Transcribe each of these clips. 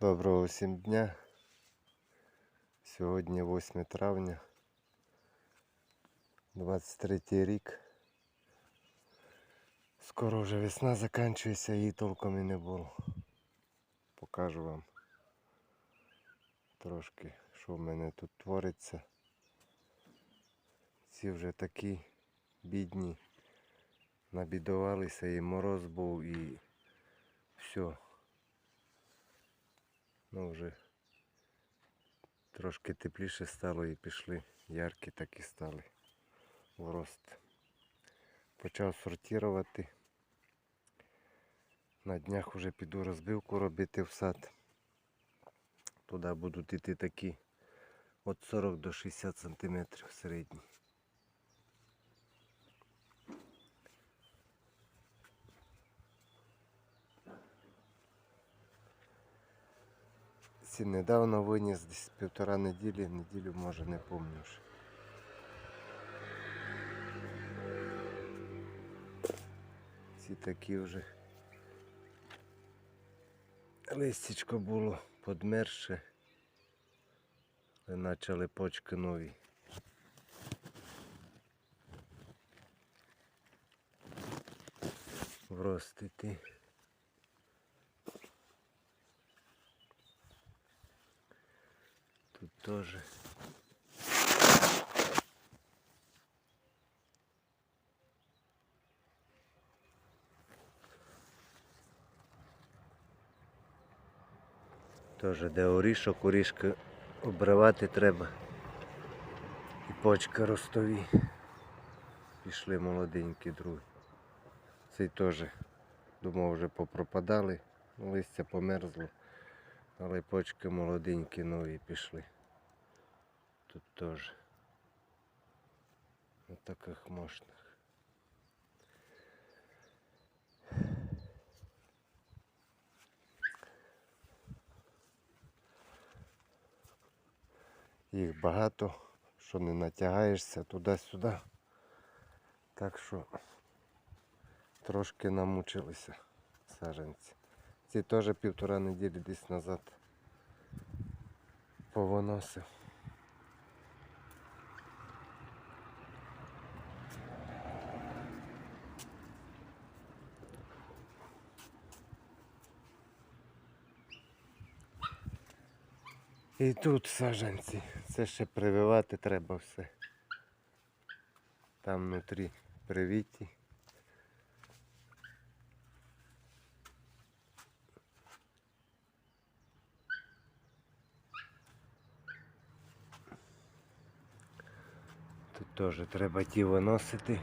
Доброго всім дня. Сьогодні 8 травня, 23 рік. Скоро вже весна закінчується, її толком і не було. Покажу вам трошки, що в мене тут твориться. Ці вже такі бідні, набідувалися, і мороз був, і все. Ну вже трошки тепліше стало і пішли. Яркі такі стали в рост. Почав сортувати. На днях вже піду розбивку робити в сад. Туди будуть йти такі від 40 до 60 сантиметрів середні. Ці недавно виніс десь півтора неділі, неділю може не пам'ятаю. вже. Ці такі вже листячко було подмерше, але почали почки нові. Вростити. Тут тоже. Тоже де орішок, орішки обривати треба. І почки ростові. Пішли молоденькі другі. Цей теж, думав, вже попропадали, листя померзло. Але почки молоденькі нові пішли. Тут теж. Ось таких мощних. Їх багато, що не натягаєшся туди-сюди. Так що трошки намучилися саженці. Ці теж півтора неділі десь назад повиносив. І тут саженці. Це ще прививати треба все. Там внутрі привіті. Тут теж треба ті виносити.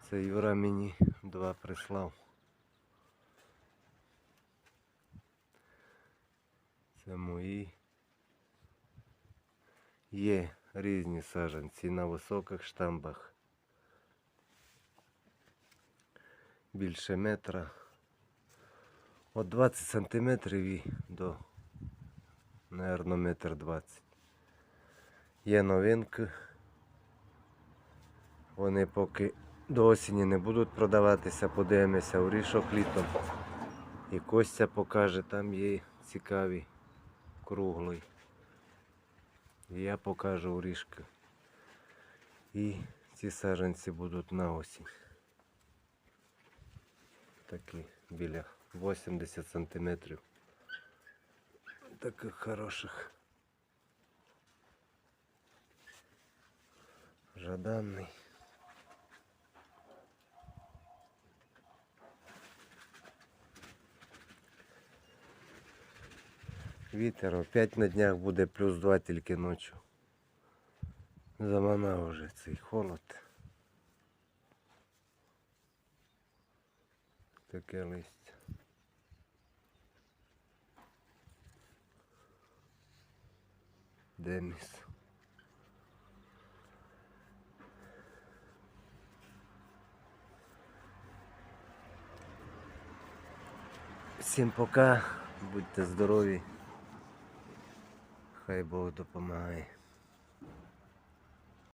Це Юра мені два прислав. Це мої. Є різні саджанці на високих штамбах. Більше метра. От 20 сантиметрів і до, наверно, метр 20. Є новинки. Вони поки до осені не будуть продаватися, подивимося у рішок літом. І Костя покаже, там є цікаві круглий. І я покажу урішки. І ці саджанці будуть на осінь. Такі біля 80 сантиметрів. Таких хороших. Жаданний. Вітер опять на днях буде плюс 2 тільки ночі. Заманав вже цей холод. Таке листя. Деміс. Всім пока, будьте здорові. Хай Бог допомагає.